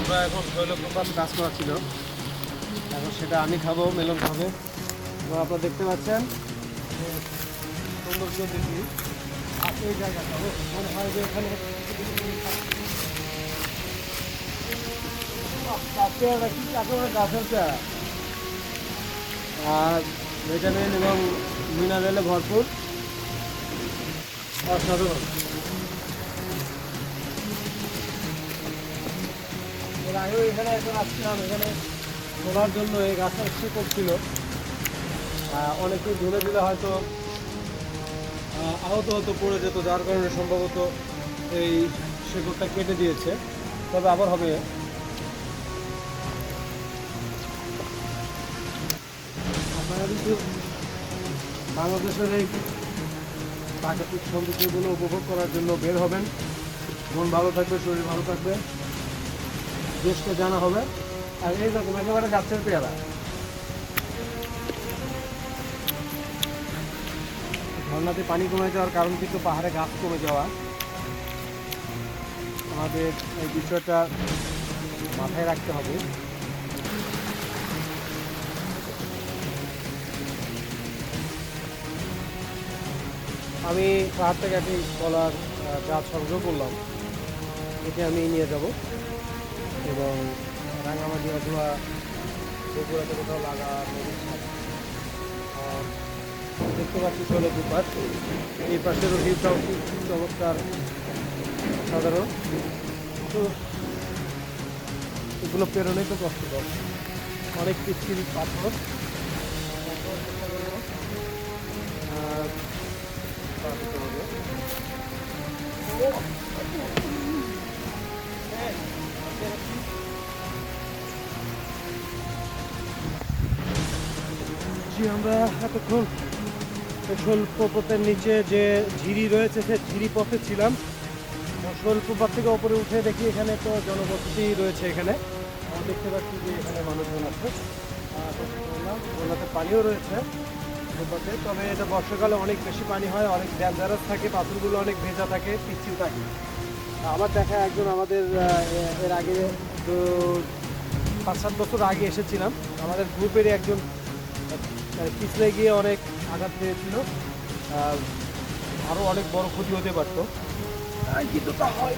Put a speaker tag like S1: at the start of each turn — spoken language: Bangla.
S1: আমরা এখন শৈলপ্রপাত কাজ করা ছিল। এখন সেটা আমি খাব, মেলন খাবে। এবং আপনারা দেখতে পাচ্ছেন সৌন্দর্য দেখি। আর মনে হয় যে এখানে গাছের আর ভিটামিন এবং মিনারেলে ভরপুর। অসাধারণ। এর আগেও এখানে আসছিলাম, এখানে তোলার জন্য এই গাছটা শিকড় ছিল অনেকে ধুলে দিলে হয়তো আহত হতো, পড়ে যেত, যার কারণে সম্ভবত এই শিকড়টা কেটে দিয়েছে। তবে আবার হবে। আপনারা কিন্তু বাংলাদেশের এই প্রাকৃতিক সৌন্দর্যগুলো উপভোগ করার জন্য বের হবেন। মন ভালো থাকবে, শরীর ভালো থাকবে। দেশকে জানা হবে। আর এইরকম একেবারে গাছের পেয়ারা। ঝর্ণাতে পানি কমে যাওয়ার কারণ কিন্তু পাহাড়ে গাছ কমে যাওয়া। আমাদের এই বিষয়টা মাথায় রাখতে হবে। আমি পাহাড় থেকে একটি কলার গাছ সংগ্রহ করলাম, এটি আমি নিয়ে যাব। এবং রাঙামাটি অথবা বগুড়াতে কোথাও লাগা দেখতে পাচ্ছি ষোলো দুপাট এই পাশের ভিউটাও খুব চমৎকার, সাধারণ। তো এগুলো পেরোনে তো কষ্টকর। অনেক পিচ্ছিল পাথর। হবে। জি আমরা এতক্ষণ স্বল্পপথের নিচে যে ঝিরি রয়েছে, সে ঝিরি পথে ছিলাম। স্বল্পপথ থেকে ওপরে উঠে দেখি এখানে তো জনবসতি রয়েছে এখানে। দেখতে পাচ্ছি যে এখানে মানুষজন আছে। ওনাতে পানিও রয়েছে নৌকাতে তবে এটা বর্ষাকালে অনেক বেশি পানি হয়, অনেক ড্যাঞ্জারাস থাকে, পাথরগুলো অনেক ভেজা থাকে, পিচ্ছিল থাকে। আমার দেখা একজন আমাদের এর আগে পাঁচ সাত বছর আগে এসেছিলাম। আমাদের গ্রুপেরই একজন পিছলে গিয়ে অনেক আঘাত পেয়েছিল। আর আরও অনেক বড় ক্ষতি হতে পারতো। কিন্তু তা হয়।